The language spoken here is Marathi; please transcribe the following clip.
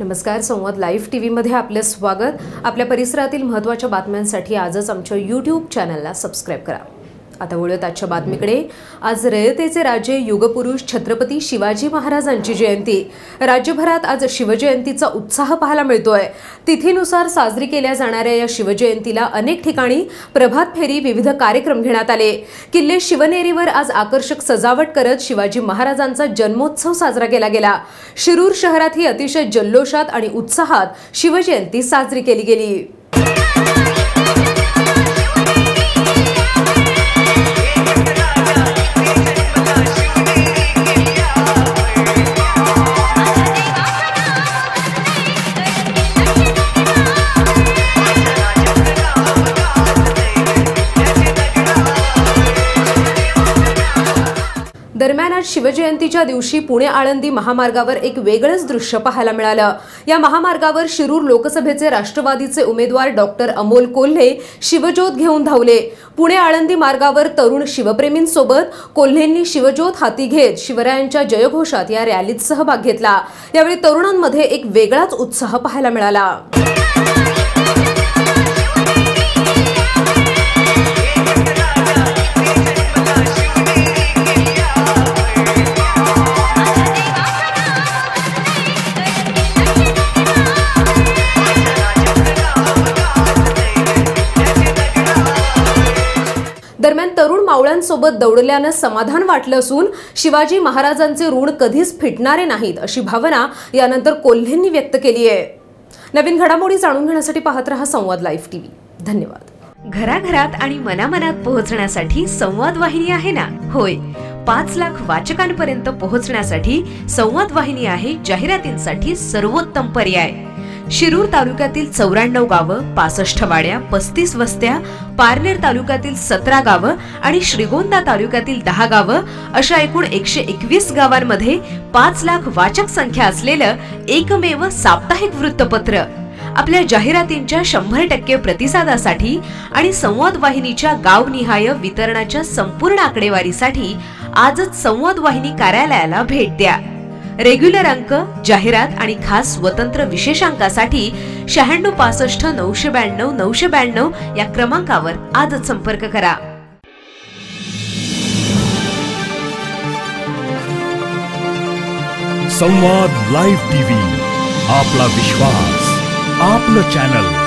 नमस्कार संवाद लाईव्ह टी व्हीमध्ये आपले स्वागत. आपल्या परिसरातील महत्त्वाच्या बातम्यांसाठी आजच आमच्या यूट्यूब चॅनलला सबस्क्राईब करा. आता वळूयात आजच्या बातमीकडे. आज रयतेचे राजे युगपुरुष छत्रपती शिवाजी महाराजांची जयंती. राज्यभरात आज शिवजयंतीचा उत्साह पाहायला मिळतोय. तिथीनुसार साजरी केल्या जाणाऱ्या या शिवजयंतीला अनेक ठिकाणी प्रभात फेरी विविध कार्यक्रम घेण्यात आले. किल्ले शिवनेरीवर आज आकर्षक सजावट करत शिवाजी महाराजांचा जन्मोत्सव साजरा केला गेला. शिरूर शहरातही अतिशय जल्लोषात आणि उत्साहात शिवजयंती साजरी केली गेली. दरम्यान आज शिवजयंतीच्या दिवशी पुणे आळंदी महामार्गावर एक वेगळंच दृश्य पाहायला मिळालं. या महामार्गावर शिरूर लोकसभेचे राष्ट्रवादीचे उमेदवार डॉक्टर अमोल कोल्हे शिवज्योत घेऊन धावले. पुणे आळंदी मार्गावर तरुण शिवप्रेमींसोबत कोल्हेंनी शिवज्योत हाती घेत शिवरायांच्या जयघोषात या रॅलीत सहभाग घेतला. यावेळी तरुणांमध्ये एक वेगळाच उत्साह पाहायला मिळाला. दरम्यान तरुण मावळ्यांसोबत दौडल्यानं समाधान वाटलं असून शिवाजी महाराजांचे ऋण कधीच फिटणारे नाहीत अशी भावना यानंतर कोल्हेंनी व्यक्त केली आहे. नवीन घडामोडी जाणून घेण्यासाठी पाहत रहा संवाद लाईव्ह टीव्ही. धन्यवाद. घराघरात आणि मनामनात पोहोचण्यासाठी संवाद वाहिनी आहे ना? होय. पाच लाख वाचकांपर्यंत पोहोचण्यासाठी संवाद वाहिनी आहे जाहिरातींसाठी सर्वोत्तम पर्याय. शिरूर तालुक्यातील चौऱ्याण्णव गावं पासष्ट वाड्या पस्तीस वस्त्या पारनेर तालुक्यातील सतरा गावं आणि श्रीगोंदा तालुक्यातील दहा गावं अशा एकूण एकशे एकवीस गावांमध्ये पाच लाख वाचक संख्या असलेलं एकमेव साप्ताहिक वृत्तपत्र. आपल्या जाहिरातींच्या शंभर टक्के प्रतिसादासाठी आणि संवाद वाहिनीच्या गावनिहाय वितरणाच्या संपूर्ण आकडेवारीसाठी आजच संवाद वाहिनी कार्यालयाला भेट द्या. रेग्युलर अंक जाहिरात आणि खास स्वतंत्र विशेषांकासाठी शहाण्णव पासष्ट नऊशे ब्याण्णव नऊशे ब्याण्णव या क्रमांकावर आजच संपर्क करा. संवाद लाईव्ह टीव्ही आपला विश्वास आपलं चॅनल.